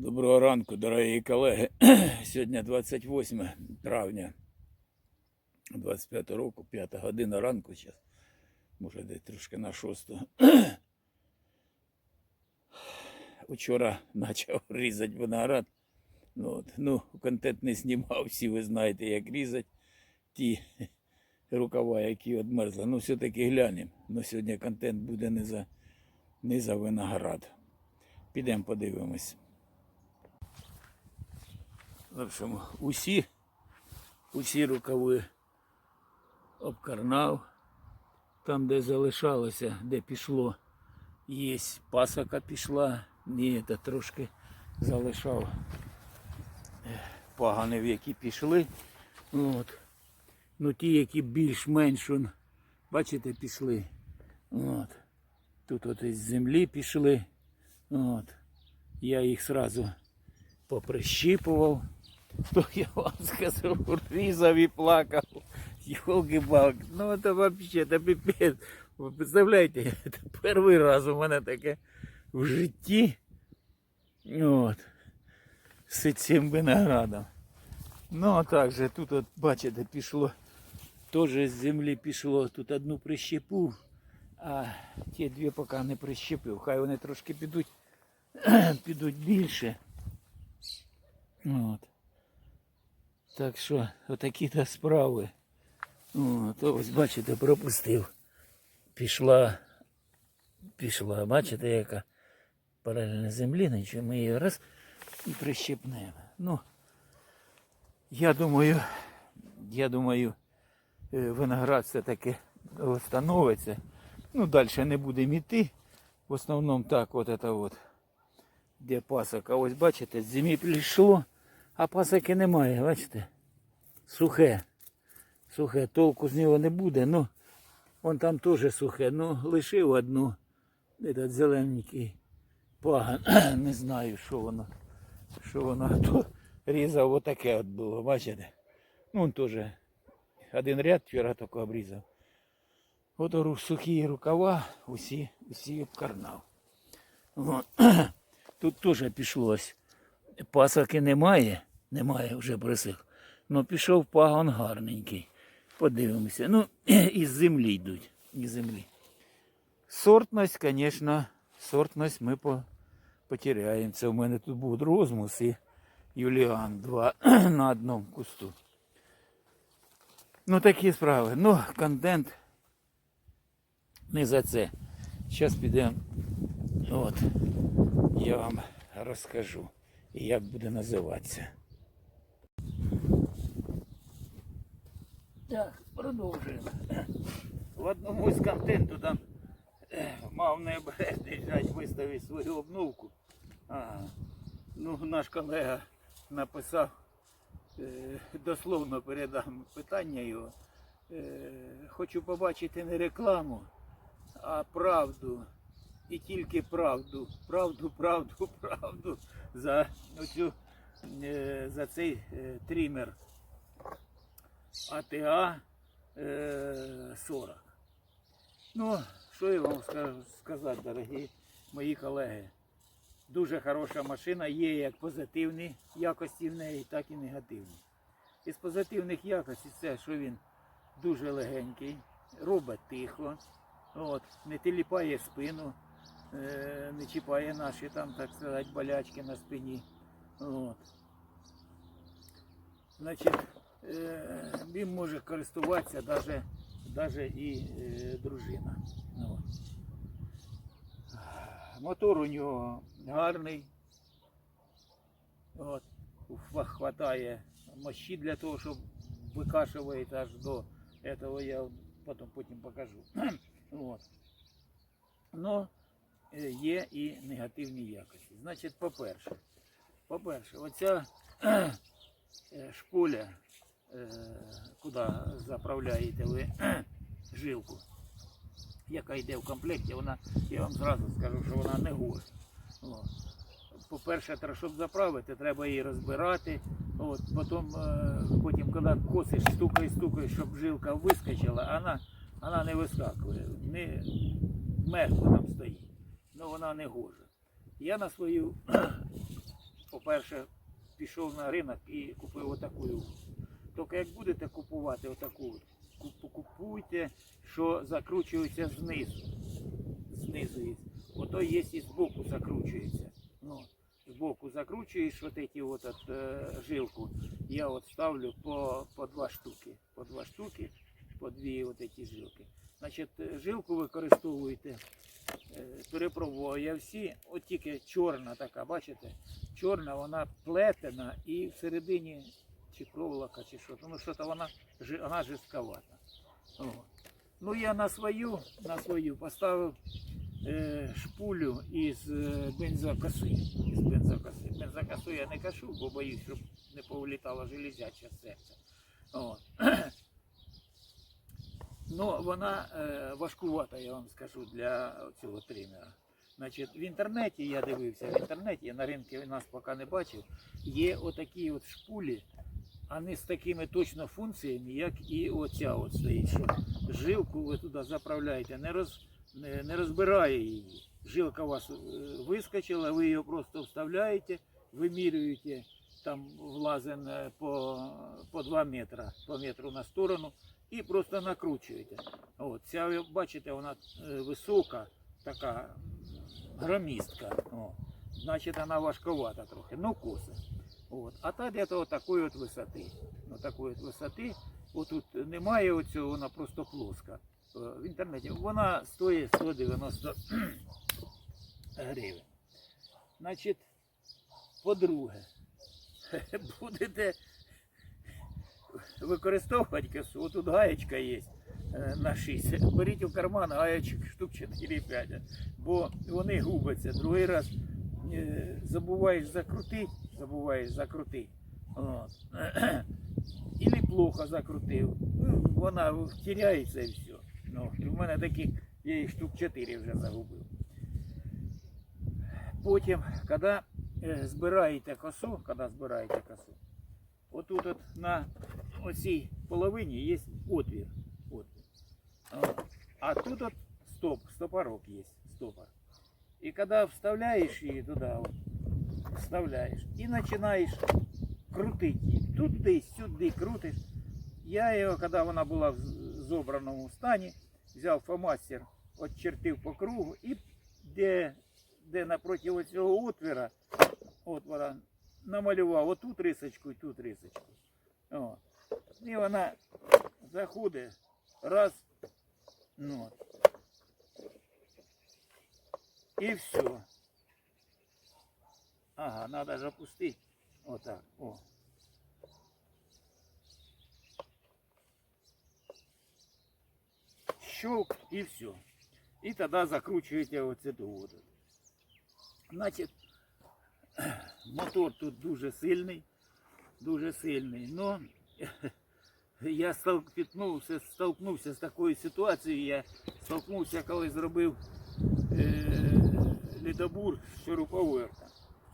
Доброго ранку, дорогі колеги. Сьогодні 28 травня 25 року, 5 година ранку зараз. Може десь трошки на 6. Вчора почав різати виноград. Ну, от, ну, контент не знімав, всі ви знаєте, як різати ті рукава, які одмерзли. Ну, все-таки глянемо. Ну, сьогодні контент буде не за, не за виноград. Підемо подивимось. В общем, усі, усі рукави обкарнав. Там, де залишалося, де пішло, є пасока пішла. Ні, це трошки залишав е, пагани, в які пішли. От. Ну ті, які більш-менш, бачите, пішли. От. Тут от із землі пішли. От. Я їх сразу поприщипував. То я вам скажу, різав і плакав. йолки палки Ну це взагалі, це піпець. Ви представляєте, це перший раз у мене таке в житті. От. З цим виноградом. Ну а так же тут от, бачите, пішло. Теж з землі пішло. Тут одну прищепив, а ті дві поки не прищепив. Хай вони трошки підуть, підуть більше. От. Так що, отакі то справи. От, ось, бачите, пропустив. Пішла, пішла, бачите, яка паралельна землі, нічого ми її раз і прищепнемо. Ну, я думаю, я думаю, е, виноград все-таки встановиться. Ну, далі не будемо йти. В основному так, от це от де пасока. Ось бачите, з зимі прийшло, а пасоки немає, бачите? Сухе. Сухе, толку з нього не буде. Ну, вон там теж сухе. Ну, лишив одну. Этот зелененький паган. Не знаю, що воно. Що воно. То різав отаке от було, бачите? Ну, он теж один ряд вчора тільки обрізав. От сухі рукава усі, усі обкарнав. Тут теж пішлось. Пасоки немає, немає вже присих. Ну пішов пагон гарненький. Подивимося. Ну, із землі йдуть. Із землі. Сортність, звісно, сортність ми по, потеряємо. Це в мене тут був розмус і Юліан два на одному кусту. Ну, такі справи. Ну, контент не за це. Зараз підемо. От я вам розкажу, як буде називатися. Так, продовжуємо. В одному з контенту там е, мав не обережний взяти виставити свою обновку. А, ну, наш колега написав, е, дословно передам питання його. Е, хочу побачити не рекламу, а правду і тільки правду, правду, правду, правду за оцю, е, за цей е, трімер АТА е, 40. Ну, що я вам скажу сказати, дорогі мої колеги. Дуже хороша машина, є як позитивні якості в неї, так і негативні. Із позитивних якостей це, що він дуже легенький, робить тихо, от, не тіліпає спину, е, не чіпає наші там, так сказати, болячки на спині. От. Значить, е, він може користуватися навіть, навіть і е, дружина. Мотор у нього гарний. От. Хватає мощі для того, щоб викашувати аж до этого я потім потім покажу. От. Но е, є і негативні якості. Значить, по-перше, по-перше, оця шпуля, куди заправляєте ви жилку, яка йде в комплекті, вона, я вам зразу скажу, що вона не гожа. По-перше, щоб заправити, треба її розбирати. От, потім, е, потім, коли косиш, стукаєш, стукаєш, щоб жилка вискочила, вона, вона не вискакує. Не, мертво там стоїть. Ну вона не гожа. Я на свою по-перше, пішов на ринок і купив отаку. Тільки як будете купувати отаку, купуйте, що закручується знизу. Знизу є. Ото є і збоку закручується. Ну, збоку закручуєш вот эти вот от, е, жилку. Я от ставлю по, по два штуки. По два штуки, по дві от эти жилки. Значить, жилку використовуєте, е, я всі, от тільки чорна така, бачите? Чорна, вона плетена і всередині чи проволока, чи що. Ну що то вона, вона жорстковата. О. Ну я на свою, на свою поставив е, шпулю із е, бензокоси. Із бензокоси. Бензокосу я не кашу, бо боюсь, щоб не повлітало железяче з серця. Ну, вона е, важкувата, я вам скажу, для цього тримера. Значить, в інтернеті я дивився, в інтернеті, я на ринку нас поки не бачив, є отакі от шпулі, вони з такими точно функціями, як і оця от стоїть, що жилку ви туди заправляєте, не, роз, не, не розбирає її. Жилка у вас е, вискочила, ви її просто вставляєте, вимірюєте, там влазен е, по, по 2 метри, по метру на сторону і просто накручуєте. От, ця, бачите, вона е, висока, така громістка. О. Значить, вона важковата трохи, ну коса. От. А та десь такої от висоти. Ну, такої от висоти. Отут немає оцього, вона просто плоска. Е, В інтернеті вона стоїть 190 гривень. Значить, по-друге, будете використовувати косу. Отут гаєчка є е, на 6. Беріть у карман гаєчок штук 4-5, бо вони губяться. Другий раз забуваєш закрутити, забуваєш закрутити. Ілі плохо закрутив. Ну, вона теряється і все. Ну, в мене таких я їх штук 4 вже загубив. Потім, коли е, збираєте косу, коли збираєте косу, отут от на оцій половині є отвір. отвір. А тут от стоп, стопорок є, стопор. І коли вставляєш її туди, от, вставляєш і починаєш крутити її. Туди, сюди крутиш. Я його, коли вона була в з- зобраному стані, взяв фомастер, очертив по кругу і де, де напроти цього отвіра, от вона намалював отут рисочку і тут рисочку. О. І вона заходить раз, ну, от. І все. Ага, надо ж опустити. Отак. О. Щелк і все. І тоді закручуєте оцю воду. Значить, мотор тут дуже сильний, дуже сильний. Но я столкнувся, столкнувся з такою ситуацією. Я столкнувся, коли зробив е, лідобур з шуруповерта.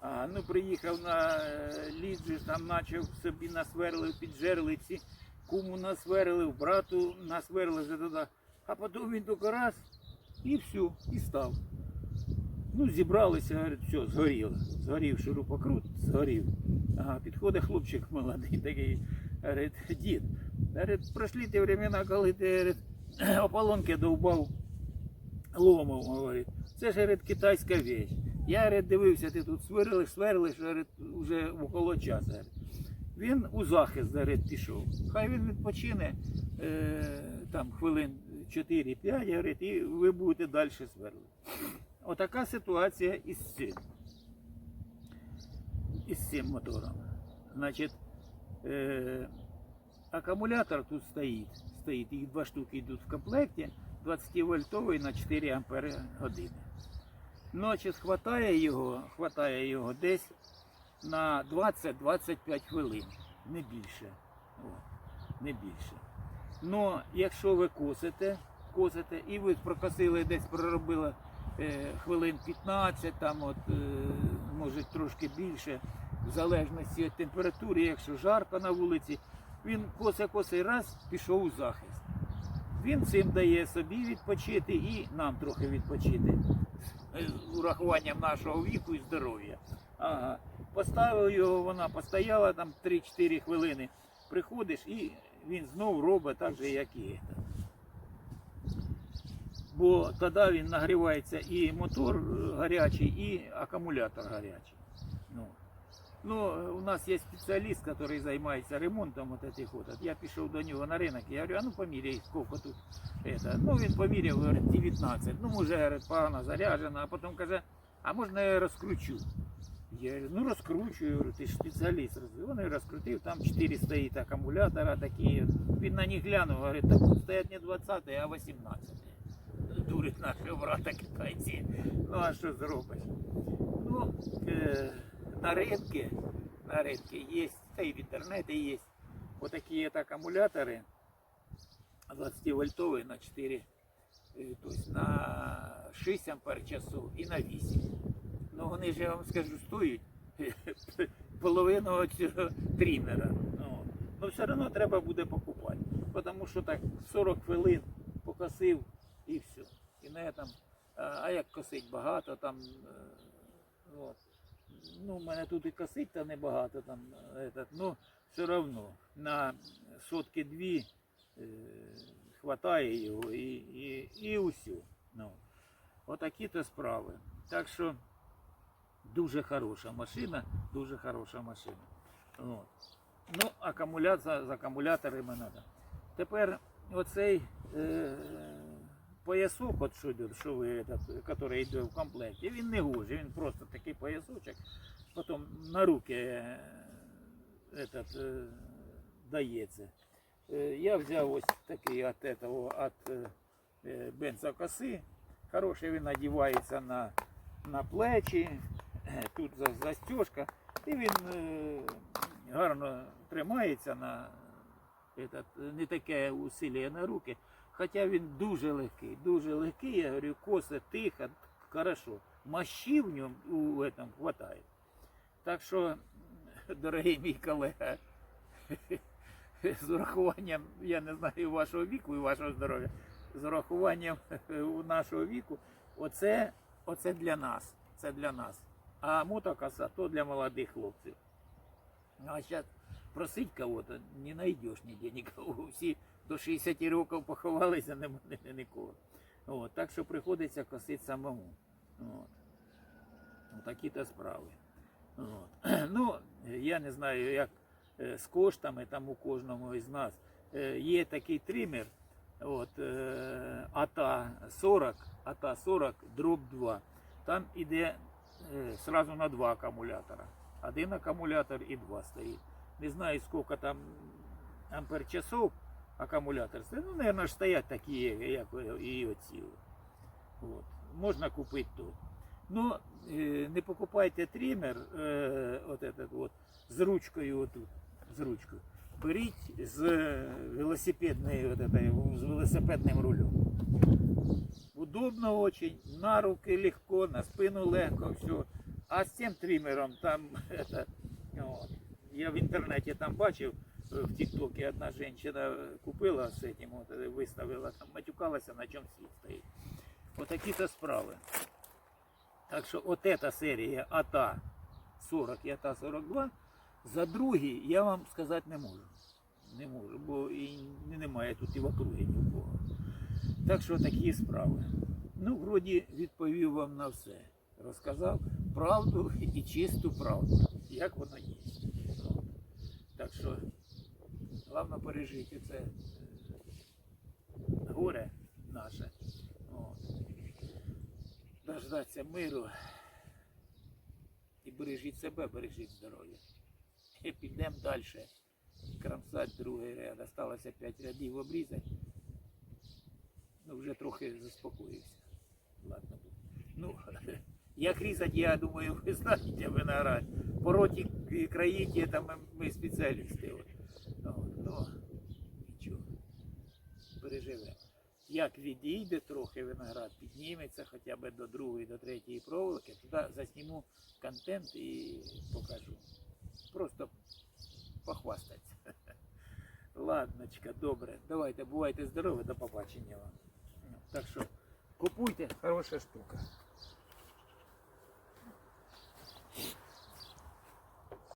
А, ну, приїхав на е, ліджі, там почав собі насверлив під жерлиці, куму насверлив, брату насверлив вже туди. А потім він тільки раз і все, і став. Ну, зібралися, говорить, все, згоріло. Згорів шурупокрут, згорів. Ага, підходить хлопчик молодий такий, говорить, дід, говорить, пройшли ті времена, коли ти говорить, ополонки довбав ломом, говорить. Це ж говорить, китайська вещь. Я говорить, дивився, ти тут сверлиш, сверлиш, говорить, вже около часу. Він у захист говорить, пішов. Хай він відпочине е, там хвилин 4-5, говорить, і ви будете далі сверлити. Отака ситуація із цим. Із цим мотором. Значить, е, акумулятор тут стоїть. стоїть. Їх два штуки йдуть в комплекті. 20 вольтовий на 4 ампери години. Ночі хватає його, хватає його десь на 20-25 хвилин, не більше. О, не більше. Но якщо ви косите, косите і ви прокосили десь проробили е, хвилин 15, там от, е, може трошки більше, в залежності від температури, якщо жарко на вулиці, він косе косе раз пішов у захист. Він цим дає собі відпочити і нам трохи відпочити з урахуванням нашого віку і здоров'я. Ага. Поставив його, вона постояла там 3-4 хвилини. Приходиш і він знов робить так же, як і. Бо тоді він нагрівається і мотор е, гарячий, і акумулятор гарячий. Ну, у нас є спеціаліст, який займається ремонтом этих вот. От Я пішов до нього на ринок, я говорю, а ну поміряй, скільки тут. Это. Ну він поміряв, говорить, 19. Ну, може, говорить, погано заряджено, а потім каже, а можна я розкручу? Я говорю, ну розкручую, говорю, ти ж спеціаліст. Він розкрутив, там 4 стоїть акумулятора такі. Він на них глянув, говорить, так тут стоять не 20, а 18. Дурить нашого брата китайці. Ну а що зробиш? Ну, е, на ринку, на ринку є, та й в інтернеті є. Отакі от акумулятори 20 вольтові на 4, е, тобто на 6 ампер часу і на 8. Ну вони ж я вам скажу, стоять половину цього трімера. Ну, ну все одно треба буде покупати. Тому що так 40 хвилин покосив і все. І на этом, а, як косить багато, там е, от. Ну, мене тут і косить та небагато там, этот, ну, все одно на сотки дві е, хватає його і, і, і усю. Ну, отакі то справи. Так що дуже хороша машина, дуже хороша машина. От. Ну, акумулятор, з акумуляторами треба. Тепер оцей е, поясок, от що, йде, що ви, этот, який йде в комплекті, він не гоже, він просто такий поясочок. Потім на руки е, этот, е, дається. Е, я взяв ось такий от этого, от е, е, бензокоси. Хороший він надівається на, на плечі. Е, Тут за- застежка. І він е, гарно тримається на этот, не таке усилля на руки. Хоча він дуже легкий, дуже легкий, я говорю, коса тихо, хорошо. Мощі в ньому у этом хватає. Так що, дорогий мій колега, з урахуванням, я не знаю вашого віку і вашого здоров'я, з урахуванням нашого віку, оце, оце для нас. Це для нас. А мотокоса то для молодих хлопців. Ну, а зараз просить кого-то не знайдеш ніде нікого. Всі до 60 років поховалися, нема ні- нікого. От, так що приходиться косити самому. От. Ну, такі-то справи. От. Ну, я не знаю, як е, з коштами там у кожному із нас. Е, Є такий тример, от, е, АТА 40, АТА 40, дроб 2. Там іде е, сразу на два акумулятора. Один акумулятор і два стоїть. Не знаю, скільки там ампер часов акумулятор стоїть. Ну, мабуть, стоять такі, як і оці. От. Можна купити тут. Ну, е, не покупайте тример е, от этот от, з ручкою отут, з ручкою. Беріть з велосипедною, от этой, з велосипедним рулем. Удобно очень, на руки легко, на спину легко, все. А з цим тримером там, это, от, я в інтернеті там бачив, е, в Тіктокі одна жінка купила з цим, от, е, виставила, там матюкалася, на чому світ стоїть. Отакі-то справи. Так що от эта серія АТА 40 і АТА 42, за другі я вам сказати не можу. Не можу, бо і немає тут і в округі ні в кого. Так що такі справи. Ну, вроді відповів вам на все. Розказав правду і чисту правду, як воно є. Так що, головне пережити це е, горе наше. Дождатися миру. І бережіть себе, бережіть здоров'я. І підемо далі. Крамсать другий ряд. Осталося 5 рядів обрізати. Ну, вже трохи заспокоївся. Ладно. Ну, як різати, я думаю, ви знаєте, виноград. Пороті і країті, там ми спеціалісти. От. Ну, нічого. Переживемо. Як відійде трохи виноград, підніметься хоча б до другої, до третьої проволоки, туди засніму контент і покажу. Просто похвастатися. Ладночка, добре. Давайте, бувайте здорові, до побачення вам. Так що купуйте, хороша штука.